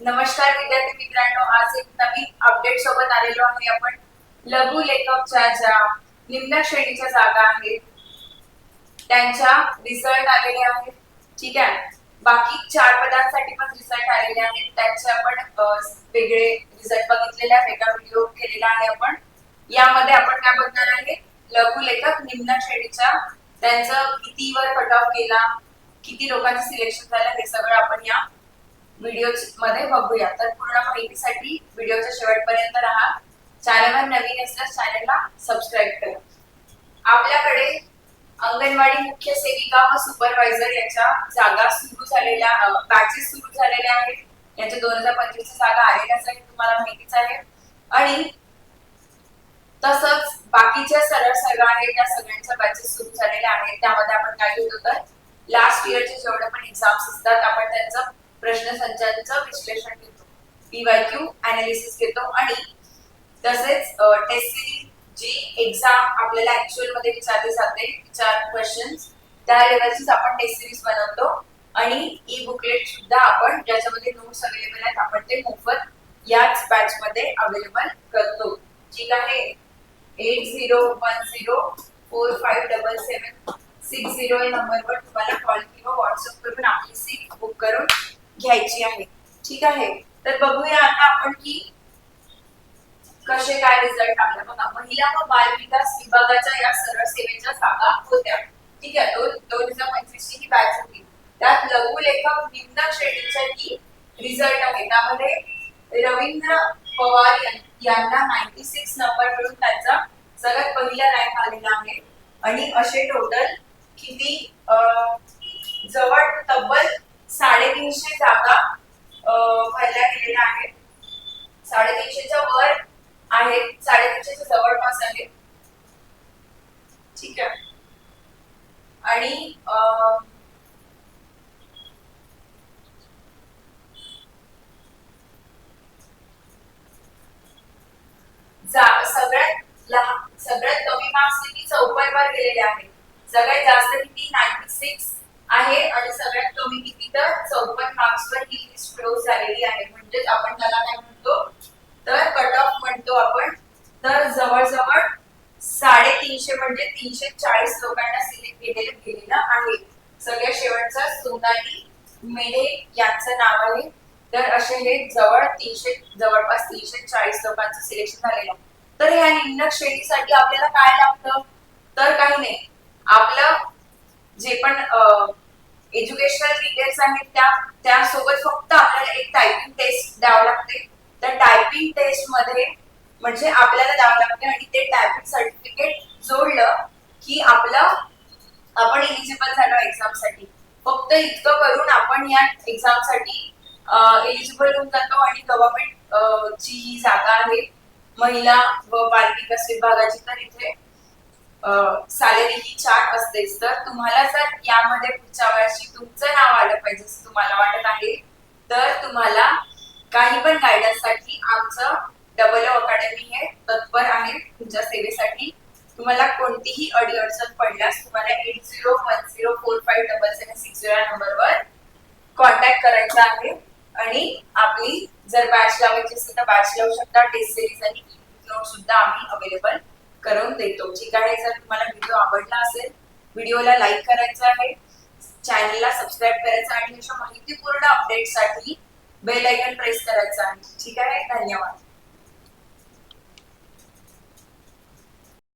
नमस्कार विद्यार्थी मित्रांनो आज एक नवीन अपडेट सोबत आलेलो आहे. आपण लघु लेखकच्या ज्या निम्न श्रेणीच्या जागा आहेत त्यांच्या रिझल्ट आलेले आहेत. ठीक आहे? बाकी चार पदांसाठी पण रिझल्ट आलेले आहेत. त्यांचे आपण वेगळे रिझल्ट बघितलेले आहे वेगळा व्हिडिओ केलेला आहे आपण. यामध्ये आपण काय बघणार आहे? लघु लेखक निम्न श्रेणीच्या त्यांचं कितीवर कट ऑफ केला किती लोकांचं सिलेक्शन झालं हे सगळं आपण या मध्ये बघूया. तर पूर्ण माहितीसाठी व्हिडिओच्या शेवटपर्यंत राहा. चॅनलवर नवीन असल्यास चॅनलला सबस्क्राईब करा. आपल्याकडे अंगणवाडी मुख्य सेविका व सुपरवायझर याच्या जागा सुरू झालेल्या बॅचेस सुरू झालेल्या आहेत. यांच्या दोन हजार पंचवीसच्या जागा आलेल्याच आहेत तुम्हाला माहितीच आहे. आणि तसंच बाकीच्या सरळ सरळ आहेत त्या सगळ्यांच्या बॅचेस सुरू झालेल्या आहेत. त्यामध्ये आपण काय घेतो तर लास्ट इयरचे जेवढे पण एक्झाम्स असतात आपण त्यांचं प्रश्नसंचाचं विश्लेषण घेतो. पीवायक्यू अनालिसिस घेतो आणि तसेच टेस्ट सिरीज जी एक्झाम आपल्याला ऍक्च्युअलमध्ये विचारली जाते चार क्वेश्चन्स त्या लेवलचीच आपण टेस्ट सिरीज बनवतो. आणि ई बुकलेट सुद्धा आपण ज्याच्यामध्ये नोट्स अवेलेबल आहेत आपण ते मोफत याच बॅच मध्ये अवेलेबल करतो. ठीक आहे? Eight zero one zero four five double seven six zero या नंबरवर तुम्हाला कॉल किंवा व्हॉट्सअप करून आपली सीट बुक करून घ्यायची आहे. ठीक आहे? तर बघूया आता आपण की कसे काय रिझल्ट आले. बघा महिला व बाल विकास विभागाच्या या सरळ सेवेच्या जागा होत्या. ठीक आहे? दोन दोन हजार पंचवीस ची ही बॅच होती. त्यात लघु लेखक निम्न श्रेणीच्या ही रिझल्ट आहे. त्यामध्ये रवींद्र पवार यांना नाईन्टी सिक्स नंबर मिळून त्यांचा सगळ्यात पहिला रँक आलेला आहे. आणि असे टोटल किती अं, जवळ तब्बल साडेतीनशे जागा भरल्या गेलेल्या आहेत. साडेतीनशेच्या वर आहेत साडेतीनशेच्या जवळपास आहेत. ठीक आहे. आणि अं, जा- सगळ्यात लहान सगळ्यात कमी मार्क्स किती चौपन्न गेलेले आहेत? सगळ्यात जास्त किती? नाईन्टी सिक्स आहे आणि सगळ्यात कमी किती तर चौपन्न मार्क्स वर ही लिस्ट क्लोज झालेली आहे. म्हणजेच आपण त्याला काय म्हणतो? तर कट ऑफ म्हणतो आपण. तर जवळजवळ साडेतीनशे म्हणजे तीनशे चाळीस लोकांना सिलेक्ट केलेलं गेलेलं आहे. सगळ्या शेवटचा सोनाली मेढे यांचं नाव आहे. तर असे हे जवळ तीनशे जवळपास तीनशे चाळीस लोकांचं सिलेक्शन झालेलं. तर ह्या निम्न श्रेणीसाठी आपल्याला काय लागतं? तर काही नाही. आपलं जे पण एज्युकेशनल डिटेल्स आहेत त्या त्यासोबत फक्त आपल्याला एक टायपिंग टेस्ट द्यावं लागते. त्या टायपिंग टेस्टमध्ये म्हणजे आपल्याला द्यावं लागते आणि ते टायपिंग सर्टिफिकेट जोडलं की आपलं आपण एलिजिबल झालो एक्झामसाठी. फक्त इतकं करून आपण या एक्झामसाठी एलिजिबल होऊन जातो आणि गव्हर्नमेंट ची ही जागा आहे महिला व बालविकास विभागाची तर इथे सॅलरी ही चार असतेच तर तुम्हाला जर यामध्ये पुढच्या वर्षी तुमचं नाव आलं पाहिजे असं तुम्हाला वाटत आहे तर तुम्हाला काही पण गायडन्ससाठी आमचं डबल अकॅडमी हे तत्पर आहे तुमच्या सेवेसाठी. तुम्हाला कोणतीही अडी अडचण पडल्यास तुम्हाला eight zero one zero four five double seven six zero या नंबरवर कॉन्टॅक्ट करायचा आहे. आणि आपली जर बॅच लावायची असेल तर बॅच लावू शकता. टेस्ट सिरीज आणि नोट सुद्धा आम्ही अवेलेबल करून देतो. ठीक आहे जर तुम्हाला व्हिडिओ आवडला असेल व्हिडिओला लाईक करायचं आहे चॅनलला सबस्क्राईब करायचं आणि अशा माहितीपूर्ण अपडेटसाठी बेल आयकन प्रेस करायचं आहे. ठीक आहे? धन्यवाद.